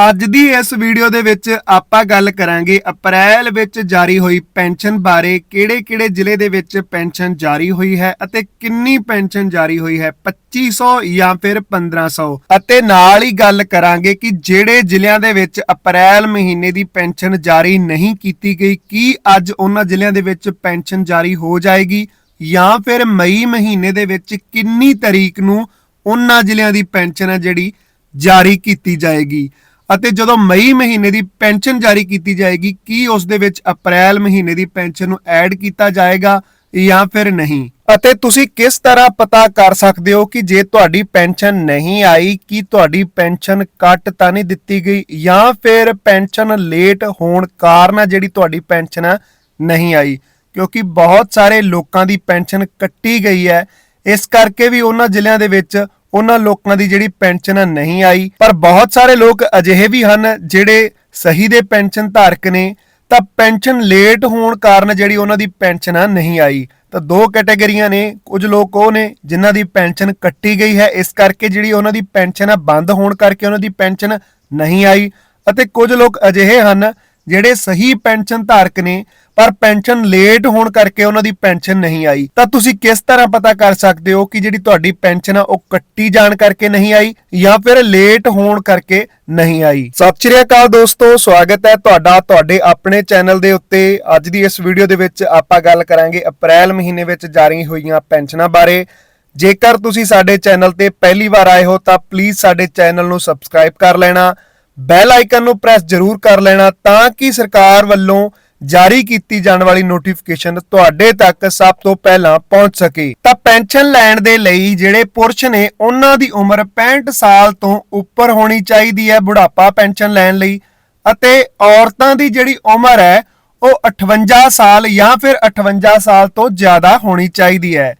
ਅੱਜ ਦੀ ਇਸ ਵੀਡੀਓ ਦੇ ਵਿੱਚ ਆਪਾਂ ਗੱਲ ਕਰਾਂਗੇ ਅਪ੍ਰੈਲ ਵਿੱਚ ਜਾਰੀ ਹੋਈ ਪੈਨਸ਼ਨ ਬਾਰੇ, ਕਿਹੜੇ-ਕਿਹੜੇ ਜ਼ਿਲ੍ਹੇ ਦੇ ਵਿੱਚ ਪੈਨਸ਼ਨ ਜਾਰੀ ਹੋਈ ਹੈ ਅਤੇ ਕਿੰਨੀ ਪੈਨਸ਼ਨ ਜਾਰੀ ਹੋਈ ਹੈ? 2500 ਜਾਂ ਫਿਰ 1500 ਅਤੇ ਨਾਲ ਹੀ ਗੱਲ ਕਰਾਂਗੇ ਕਿ ਜਿਹੜੇ ਜ਼ਿਲ੍ਹਿਆਂ ਦੇ ਵਿੱਚ ਅਪ੍ਰੈਲ ਮਹੀਨੇ ਦੀ ਪੈਨਸ਼ਨ ਜਾਰੀ ਨਹੀਂ ਕੀਤੀ ਗਈ, ਕੀ ਅੱਜ ਉਹਨਾਂ ਜ਼ਿਲ੍ਹਿਆਂ ਦੇ ਵਿੱਚ ਪੈਨਸ਼ਨ ਜਾਰੀ ਹੋ ਜਾਏਗੀ? ਜਾਂ ਫਿਰ ਮਈ ਮਹੀਨੇ ਦੇ ਵਿੱਚ ਕਿੰਨੀ ਤਰੀਕ ਨੂੰ ਉਹਨਾਂ ਜ਼ਿਲ੍ਹਿਆਂ ਦੀ ਪੈਨਸ਼ਨ ਹੈ ਜਿਹੜੀ ਜਾਰੀ ਕੀਤੀ ਜਾਏਗੀ? ਅਤੇ ਜਦੋਂ ਮਈ ਮਹੀਨੇ ਦੀ ਪੈਨਸ਼ਨ ਜਾਰੀ ਕੀਤੀ ਜਾਏਗੀ, ਕੀ ਉਸ ਦੇ ਵਿੱਚ ਅਪ੍ਰੈਲ ਮਹੀਨੇ ਦੀ ਪੈਨਸ਼ਨ ਨੂੰ ਐਡ ਕੀਤਾ ਜਾਏਗਾ ਜਾਂ ਫਿਰ ਨਹੀਂ? ਅਤੇ ਤੁਸੀਂ ਕਿਸ ਤਰ੍ਹਾਂ ਪਤਾ ਕਰ ਸਕਦੇ ਹੋ ਕਿ ਜੇ ਤੁਹਾਡੀ ਪੈਨਸ਼ਨ ਨਹੀਂ ਆਈ, ਕਿ ਤੁਹਾਡੀ ਪੈਨਸ਼ਨ ਕੱਟ ਤਾਂ ਨਹੀਂ ਦਿੱਤੀ ਗਈ ਜਾਂ ਫਿਰ ਪੈਨਸ਼ਨ ਲੇਟ ਹੋਣ ਕਾਰਨ ਜਿਹੜੀ ਤੁਹਾਡੀ ਪੈਨਸ਼ਨ ਹੈ ਨਹੀਂ ਆਈ? ਕਿਉਂਕਿ ਬਹੁਤ ਸਾਰੇ ਲੋਕਾਂ ਦੀ ਪੈਨਸ਼ਨ ਕੱਟੀ ਗਈ ਹੈ। ਇਸ ਕਰਕੇ ਵੀ ਉਹਨਾਂ ਜ਼ਿਲ੍ਹਿਆਂ ਦੇ ਵਿੱਚ ਉਹਨਾਂ ਲੋਕਾਂ ਦੀ ਜਿਹੜੀ ਪੈਨਸ਼ਨ ਨਹੀਂ ਆਈ, ਪਰ ਬਹੁਤ ਸਾਰੇ ਲੋਕ ਅਜਿਹੇ ਵੀ ਹਨ ਜਿਹੜੇ ਸਹੀ ਦੇ ਪੈਨਸ਼ਨ ਧਾਰਕ ਨੇ, ਤਾਂ ਪੈਨਸ਼ਨ ਲੇਟ ਹੋਣ ਕਾਰਨ ਜਿਹੜੀ ਉਹਨਾਂ ਦੀ ਪੈਨਸ਼ਨ ਨਹੀਂ ਆਈ। ਤਾਂ ਦੋ ਕੈਟਾਗਰੀਆਂ ਨੇ, ਕੁਝ ਲੋਕ ਉਹ ਨੇ ਜਿਨ੍ਹਾਂ ਦੀ ਪੈਨਸ਼ਨ ਕੱਟੀ ਗਈ ਹੈ, ਇਸ ਕਰਕੇ ਜਿਹੜੀ ਉਹਨਾਂ ਦੀ ਪੈਨਸ਼ਨ ਆ ਬੰਦ ਹੋਣ ਕਰਕੇ ਉਹਨਾਂ ਦੀ ਪੈਨਸ਼ਨ ਨਹੀਂ ਆਈ। ਅਤੇ ਕੁਝ ਲੋਕ ਅਜਿਹੇ ਹਨ ਜਿਹੜੇ ਸਹੀ ਪੈਨਸ਼ਨ ਧਾਰਕ ਨੇ ਪਰ ਪੈਨਸ਼ਨ ਲੇਟ ਹੋਣ ਕਰਕੇ ਉਹਨਾਂ ਦੀ ਪੈਨਸ਼ਨ ਨਹੀਂ ਆਈ। ਤਾਂ ਤੁਸੀਂ ਕਿਸ ਤਰ੍ਹਾਂ ਪਤਾ ਕਰ ਸਕਦੇ ਹੋ ਕਿ ਜਿਹੜੀ ਤੁਹਾਡੀ ਪੈਨਸ਼ਨ ਆ, ਉਹ ਕੱਟੀ ਜਾਣ ਕਰਕੇ ਨਹੀਂ ਆਈ ਜਾਂ ਫਿਰ ਲੇਟ ਹੋਣ ਕਰਕੇ ਨਹੀਂ ਆਈ? ਸਤਿ ਸ਼੍ਰੀ ਅਕਾਲ ਦੋਸਤੋ, ਸਵਾਗਤ ਹੈ ਤੁਹਾਡਾ ਤੁਹਾਡੇ ਆਪਣੇ ਚੈਨਲ ਦੇ ਉੱਤੇ। ਅੱਜ ਦੀ ਇਸ ਵੀਡੀਓ ਦੇ ਵਿੱਚ ਆਪਾਂ ਗੱਲ ਕਰਾਂਗੇ ਅਪ੍ਰੈਲ ਮਹੀਨੇ ਵਿੱਚ ਜਾਰੀ ਹੋਈਆਂ ਪੈਨਸ਼ਨਾਂ ਬਾਰੇ। ਜੇਕਰ ਤੁਸੀਂ ਸਾਡੇ ਚੈਨਲ ਤੇ ਪਹਿਲੀ ਵਾਰ ਆਏ ਹੋ, ਤਾਂ ਪਲੀਜ਼ ਸਾਡੇ ਚੈਨਲ ਨੂੰ ਸਬਸਕ੍ਰਾਈਬ ਕਰ ਲੈਣਾ, ਬੈਲ ਆਈਕਨ ਨੂੰ ਪ੍ਰੈਸ ਜ਼ਰੂਰ ਕਰ ਲੈਣਾ ਤਾਂ ਕਿ ਸਰਕਾਰ ਵੱਲੋਂ ਜਾਰੀ ਕੀਤੀ ਜਾਣ ਵਾਲੀ ਨੋਟੀਫਿਕੇਸ਼ਨ ਤੁਹਾਡੇ ਤੱਕ ਸਭ ਤੋਂ ਪਹਿਲਾਂ ਪਹੁੰਚ ਸਕੇ। ਤਾਂ ਪੈਨਸ਼ਨ ਲੈਣ ਦੇ ਲਈ ਜਿਹੜੇ ਪੁਰਸ਼ ਨੇ, ਉਹਨਾਂ ਦੀ ਉਮਰ 65 ਸਾਲ ਤੋਂ ਉੱਪਰ ਹੋਣੀ ਚਾਹੀਦੀ ਹੈ ਬੁਢਾਪਾ ਪੈਨਸ਼ਨ ਲੈਣ ਲਈ ਅਤੇ ਔਰਤਾਂ ਦੀ ਜਿਹੜੀ ਉਮਰ ਹੈ, ਉਹ 58 ਸਾਲ ਜਾਂ ਫਿਰ 58 ਸਾਲ ਤੋਂ ਜ਼ਿਆਦਾ ਹੋਣੀ ਚਾਹੀਦੀ ਹੈ।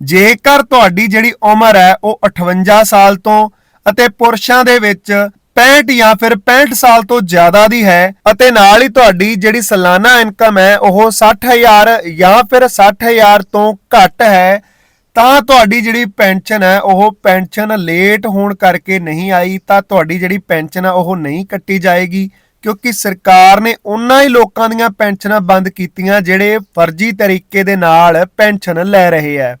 ਜੇਕਰ ਤੁਹਾਡੀ ਜਿਹੜੀ ਉਮਰ ਹੈ, ਉਹ 58 ਸਾਲ ਤੋਂ ਅਤੇ ਪੁਰਸ਼ਾਂ ਦੇ ਵਿੱਚ 65 ਜਾਂ ਫਿਰ 65 ਸਾਲ ਤੋਂ ਜ਼ਿਆਦਾ ਦੀ ਹੈ ਅਤੇ ਨਾਲ ਹੀ ਤੁਹਾਡੀ ਜਿਹੜੀ ਸਾਲਾਨਾ ਇਨਕਮ ਹੈ, ਉਹ 60000 ਜਾਂ ਫਿਰ 60000 ਤੋਂ ਘੱਟ ਹੈ, ਤਾਂ ਤੁਹਾਡੀ ਜਿਹੜੀ ਪੈਨਸ਼ਨ ਹੈ, ਉਹ ਪੈਨਸ਼ਨ ਲੇਟ ਹੋਣ ਕਰਕੇ ਨਹੀਂ ਆਈ, ਤਾਂ ਤੁਹਾਡੀ ਜਿਹੜੀ ਪੈਨਸ਼ਨ ਹੈ, ਉਹ ਨਹੀਂ ਕੱਟੀ ਜਾਏਗੀ, ਕਿਉਂਕਿ ਸਰਕਾਰ ਨੇ ਉਹਨਾਂ ਹੀ ਲੋਕਾਂ ਦੀਆਂ ਪੈਨਸ਼ਨਾਂ ਬੰਦ ਕੀਤੀਆਂ, ਜਿਹੜੇ ਫਰਜ਼ੀ ਤਰੀਕੇ ਦੇ ਨਾਲ ਪੈਨਸ਼ਨ ਲੈ ਰਹੇ ਹੈ।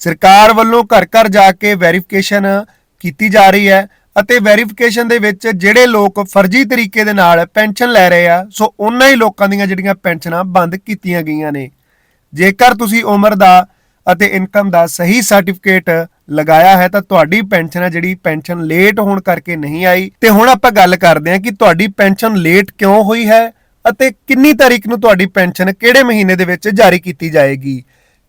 ਸਰਕਾਰ ਵੱਲੋਂ ਘਰ ਘਰ ਜਾ ਕੇ ਵੈਰੀਫਿਕੇਸ਼ਨ ਕੀਤੀ ਜਾ ਰਹੀ ਹੈ ਅਤੇ ਵੈਰੀਫਿਕੇਸ਼ਨ ਦੇ ਵਿੱਚ ਜਿਹੜੇ ਲੋਕ ਫਰਜ਼ੀ ਤਰੀਕੇ ਦੇ ਨਾਲ ਪੈਨਸ਼ਨ ਲੈ ਰਹੇ ਆ, ਸੋ ਉਹਨਾਂ ਹੀ ਲੋਕਾਂ ਦੀਆਂ ਜਿਹੜੀਆਂ ਪੈਨਸ਼ਨਾਂ ਬੰਦ ਕੀਤੀਆਂ ਗਈਆਂ ਨੇ। ਜੇਕਰ ਤੁਸੀਂ ਉਮਰ ਦਾ ਅਤੇ ਇਨਕਮ ਦਾ ਸਹੀ ਸਰਟੀਫਿਕੇਟ ਲਗਾਇਆ ਹੈ, ਤਾਂ ਤੁਹਾਡੀ ਪੈਨਸ਼ਨ ਹੈ ਜਿਹੜੀ ਪੈਨਸ਼ਨ ਲੇਟ ਹੋਣ ਕਰਕੇ ਨਹੀਂ ਆਈ। ਤੇ ਹੁਣ ਆਪਾਂ ਗੱਲ ਕਰਦੇ ਹਾਂ ਕਿ ਤੁਹਾਡੀ ਪੈਨਸ਼ਨ ਲੇਟ ਕਿਉਂ ਹੋਈ ਹੈ ਅਤੇ ਕਿੰਨੀ ਤਾਰੀਖ ਨੂੰ ਤੁਹਾਡੀ ਪੈਨਸ਼ਨ ਕਿਹੜੇ ਮਹੀਨੇ ਦੇ ਵਿੱਚ ਜਾਰੀ ਕੀਤੀ ਜਾਏਗੀ।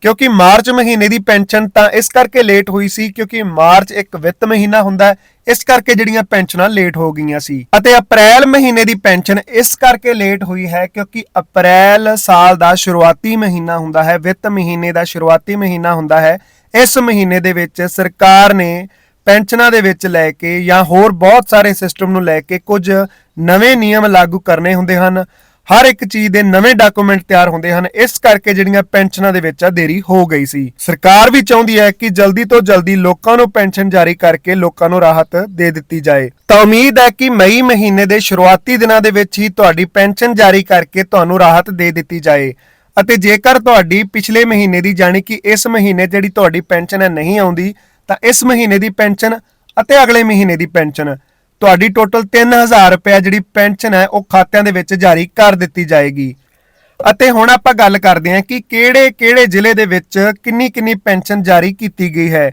ਕਿਉਂਕਿ ਮਾਰਚ ਮਹੀਨੇ ਦੀ ਪੈਨਸ਼ਨ ਤਾਂ ਇਸ ਕਰਕੇ ਲੇਟ ਹੋਈ ਸੀ ਕਿਉਂਕਿ ਮਾਰਚ ਇੱਕ ਵਿੱਤ ਮਹੀਨਾ ਹੁੰਦਾ ਹੈ, ਇਸ ਕਰਕੇ ਜਿਹੜੀਆਂ ਪੈਨਸ਼ਨਾਂ ਲੇਟ ਹੋ ਗਈਆਂ ਸੀ। ਅਤੇ ਅਪ੍ਰੈਲ ਮਹੀਨੇ ਦੀ ਪੈਨਸ਼ਨ ਇਸ ਕਰਕੇ ਲੇਟ ਹੋਈ ਹੈ ਕਿਉਂਕਿ ਅਪ੍ਰੈਲ ਸਾਲ ਦਾ ਸ਼ੁਰੂਆਤੀ ਮਹੀਨਾ ਹੁੰਦਾ ਹੈ, ਵਿੱਤ ਮਹੀਨੇ ਦਾ ਸ਼ੁਰੂਆਤੀ ਮਹੀਨਾ ਹੁੰਦਾ ਹੈ। ਇਸ ਮਹੀਨੇ ਦੇ ਵਿੱਚ ਸਰਕਾਰ ਨੇ ਪੈਨਸ਼ਨਾਂ ਦੇ ਵਿੱਚ ਲੈ ਕੇ ਜਾਂ ਹੋਰ ਬਹੁਤ ਸਾਰੇ ਸਿਸਟਮ ਨੂੰ ਲੈ ਕੇ ਕੁਝ ਨਵੇਂ ਨਿਯਮ ਲਾਗੂ ਕਰਨੇ ਹੁੰਦੇ ਹਨ। ਹਰ ਇੱਕ ਚੀਜ਼ ਦੇ ਨਵੇਂ ਡਾਕੂਮੈਂਟ ਤਿਆਰ ਹੁੰਦੇ ਹਨ। ਇਸ ਕਰਕੇ ਜਿਹੜੀਆਂ ਪੈਨਸ਼ਨਾਂ ਦੇ ਵਿੱਚ ਆ ਦੇਰੀ ਹੋ ਗਈ ਸੀ। ਸਰਕਾਰ ਵੀ ਚਾਹੁੰਦੀ ਹੈ ਕਿ ਜਲਦੀ ਤੋਂ ਜਲਦੀ ਲੋਕਾਂ ਨੂੰ ਪੈਨਸ਼ਨ ਜਾਰੀ ਕਰਕੇ ਲੋਕਾਂ ਨੂੰ ਰਾਹਤ ਦੇ ਦਿੱਤੀ ਜਾਏ। ਤਾਂ ਉਮੀਦ ਹੈ ਕਿ ਮਈ ਮਹੀਨੇ ਦੇ ਸ਼ੁਰੂਆਤੀ ਦਿਨਾਂ ਦੇ ਵਿੱਚ ਹੀ ਤੁਹਾਡੀ ਪੈਨਸ਼ਨ ਜਾਰੀ ਕਰਕੇ ਤੁਹਾਨੂੰ ਰਾਹਤ ਦੇ ਦਿੱਤੀ ਜਾਏ। ਅਤੇ ਜੇਕਰ ਤੁਹਾਡੀ ਪਿਛਲੇ ਮਹੀਨੇ ਦੀ ਜਾਣੀ ਕਿ ਇਸ ਮਹੀਨੇ ਜਿਹੜੀ ਤੁਹਾਡੀ ਪੈਨਸ਼ਨ ਹੈ ਨਹੀਂ ਆਉਂਦੀ, ਤਾਂ ਇਸ ਮਹੀਨੇ ਦੀ ਪੈਨਸ਼ਨ ਅਤੇ ਅਗਲੇ ਮਹੀਨੇ ਦੀ ਪੈਨਸ਼ਨ। ਤੁਹਾਡੀ ਟੋਟਲ 3000 ਰੁਪਏ ਜਿਹੜੀ ਪੈਨਸ਼ਨ ਹੈ, ਉਹ ਖਾਤਿਆਂ ਦੇ ਵਿੱਚ ਜਾਰੀ ਕਰ ਦਿੱਤੀ ਜਾਏਗੀ। ਅਤੇ ਹੁਣ ਆਪਾਂ ਗੱਲ ਕਰਦੇ ਹਾਂ ਕਿ ਕਿਹੜੇ-ਕਿਹੜੇ ਜ਼ਿਲ੍ਹੇ ਦੇ ਵਿੱਚ ਕਿੰਨੀ-ਕਿੰਨੀ ਪੈਨਸ਼ਨ ਜਾਰੀ ਕੀਤੀ ਗਈ ਹੈ।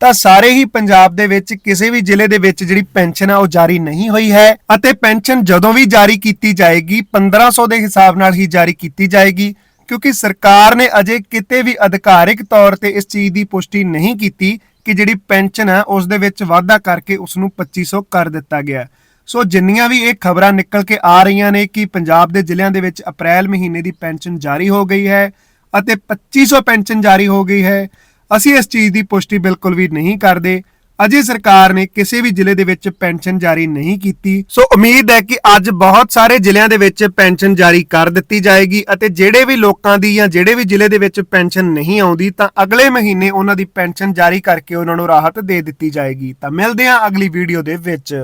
ਤਾਂ ਸਾਰੇ ਹੀ ਪੰਜਾਬ ਦੇ ਵਿੱਚ ਕਿਸੇ ਵੀ ਜ਼ਿਲ੍ਹੇ ਦੇ ਵਿੱਚ ਜਿਹੜੀ ਪੈਨਸ਼ਨ ਆ ਉਹ ਜਾਰੀ ਨਹੀਂ ਹੋਈ ਹੈ। ਅਤੇ ਪੈਨਸ਼ਨ ਜਦੋਂ ਵੀ ਜਾਰੀ ਕੀਤੀ ਜਾਏਗੀ 1500 ਦੇ ਹਿਸਾਬ ਨਾਲ ਹੀ ਜਾਰੀ ਕੀਤੀ ਜਾਏਗੀ, ਕਿਉਂਕਿ ਸਰਕਾਰ ਨੇ ਅਜੇ ਕਿਤੇ ਵੀ ਅਧਿਕਾਰਿਕ ਤੌਰ ਤੇ ਇਸ ਚੀਜ਼ ਦੀ ਪੁਸ਼ਟੀ ਨਹੀਂ ਕੀਤੀ ਕਿ ਜਿਹੜੀ ਪੈਨਸ਼ਨ ਹੈ, ਉਸ ਦੇ ਵਿੱਚ ਵਾਧਾ ਕਰਕੇ ਉਸ ਨੂੰ 2500 ਕਰ ਦਿੱਤਾ ਗਿਆ ਸੋ ਜਿੰਨੀਆਂ ਵੀ ਇਹ ਖਬਰਾਂ ਨਿਕਲ ਕੇ ਆ ਰਹੀਆਂ ਨੇ ਕਿ ਪੰਜਾਬ ਦੇ ਜ਼ਿਲ੍ਹਿਆਂ ਦੇ ਵਿੱਚ ਅਪ੍ਰੈਲ ਮਹੀਨੇ ਦੀ ਪੈਨਸ਼ਨ ਜਾਰੀ ਹੋ ਗਈ ਹੈ ਅਤੇ 2500 ਪੈਨਸ਼ਨ ਜਾਰੀ ਹੋ ਗਈ ਹੈ, ਅਸੀਂ ਇਸ ਚੀਜ਼ ਦੀ ਪੁਸ਼ਟੀ ਬਿਲਕੁਲ ਵੀ ਨਹੀਂ ਕਰਦੇ। ਅਜੇ ਸਰਕਾਰ ਨੇ ਕਿਸੇ ਵੀ ਜ਼ਿਲ੍ਹੇ ਦੇ ਵਿੱਚ ਪੈਨਸ਼ਨ ਜਾਰੀ ਨਹੀਂ ਕੀਤੀ। ਸੋ ਉਮੀਦ ਹੈ ਕਿ ਅੱਜ ਬਹੁਤ ਸਾਰੇ ਜ਼ਿਲ੍ਹਿਆਂ ਦੇ ਵਿੱਚ ਪੈਨਸ਼ਨ ਜਾਰੀ ਕਰ ਦਿੱਤੀ ਜਾਏਗੀ ਅਤੇ ਜਿਹੜੇ ਵੀ ਲੋਕਾਂ ਦੀ ਜਾਂ ਜਿਹੜੇ ਵੀ ਜ਼ਿਲ੍ਹੇ ਦੇ ਵਿੱਚ ਪੈਨਸ਼ਨ ਨਹੀਂ ਆਉਂਦੀ ਤਾਂ ਅਗਲੇ ਮਹੀਨੇ ਉਹਨਾਂ ਦੀ ਪੈਨਸ਼ਨ ਜਾਰੀ ਕਰਕੇ ਉਹਨਾਂ ਨੂੰ ਰਾਹਤ ਦੇ ਦਿੱਤੀ ਜਾਏਗੀ। ਤਾਂ ਮਿਲਦੇ ਹਾਂ ਅਗਲੀ ਵੀਡੀਓ ਦੇ ਵਿੱਚ।